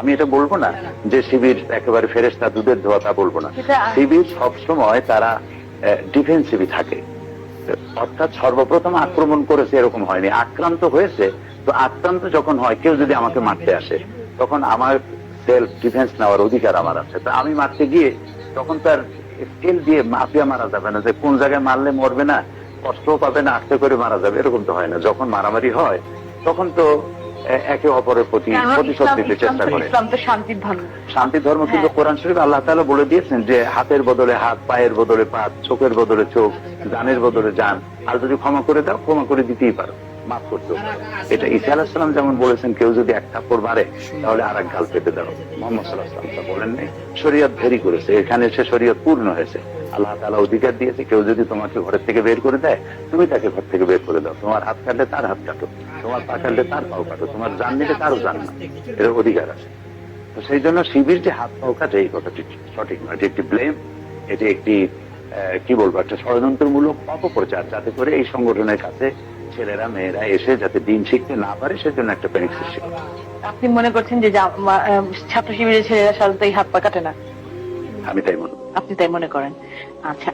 আমি এটা বলব না যে শিবির একেবারে ফেরেস্তা দুধের ধোয়া তা বলব না। শিবির সবসময় তারা ডিফেন্সিভই থাকে। অর্থাৎ সর্বপ্রথম আক্রমণ করেছে এরকম হয়নি। আক্রান্ত হয়েছে তো আক্রান্ত যখন হয় কেউ যদি আমাকে মারতে আসে তখন আমার সেলফ ডিফেন্স নেওয়ার অধিকার আমার আছে। তো আমি মারতে গিয়ে তখন তার স্কেল দিয়ে মাফিয়া মারা যাবে না যে কোন জায়গায় মারলে মরবে না কষ্ট পাবে না আস্তে করে মারা যাবে এরকম তো হয় না। যখন মারামারি হয় তখন তো একে অপরের প্রতি প্রতিশোধ নিতে চেষ্টা করে। শান্তি ধর্ম। কিন্তু হ্যাঁ। কোরআন শরীফ আল্লাহ তাআলা বলে দিয়েছেন যে হাতের বদলে হাত পায়ের বদলে পা চোখের বদলে চোখ জানের বদলে জান। আর যদি ক্ষমা করে দাও ক্ষমা করে দিতেই পারো। মাফ করতেও পারো এটা ঈসা আলাহিসাল্লাম যেমন বলেছেন কেউ যদি এক থাপ্পড় মারে তাহলে আর এক গাল পেতে দাও। মোহাম্মদ সাল্লাহ সাল্লাম তা বলেন নাই শরীয়ত ভেরি করেছে। এখানে সে শরীয়ত পূর্ণ হয়েছে। আল্লাহ তাআলা অধিকার দিয়েছে, কেউ যদি তোমাকে ঘরের থেকে বের করে দেয়, তুমি তাকে ঘর থেকে বের করে দাও। তোমার হাত কাটলে তার হাত কাটো, তোমার পা কাটলে তার পাও কাটো, তোমার জান নিলে তারও জান না। এর অধিকার আছে। তো সেই জন্য শিবির যে হাত পাও কাটে, এই কথাটি সঠিক নয়। এটি একটি ব্লেম এটি একটি কি বলব, একটা ষড়যন্ত্রমূলক অপপ্রচার, যাতে করে এই সংগঠনের কাছে ছেলেরা, মেয়েরা এসে যাতে দিন শিখতে না পারে, সেজন্য একটা প্যানিক সৃষ্টি আপনি মনে করছেন যে ছাত্র শিবিরের ছেলেরা সাধারণত এই হাত পা কাটে না? আমি তাই মনে। আপনি তাই মনে করেন আচ্ছা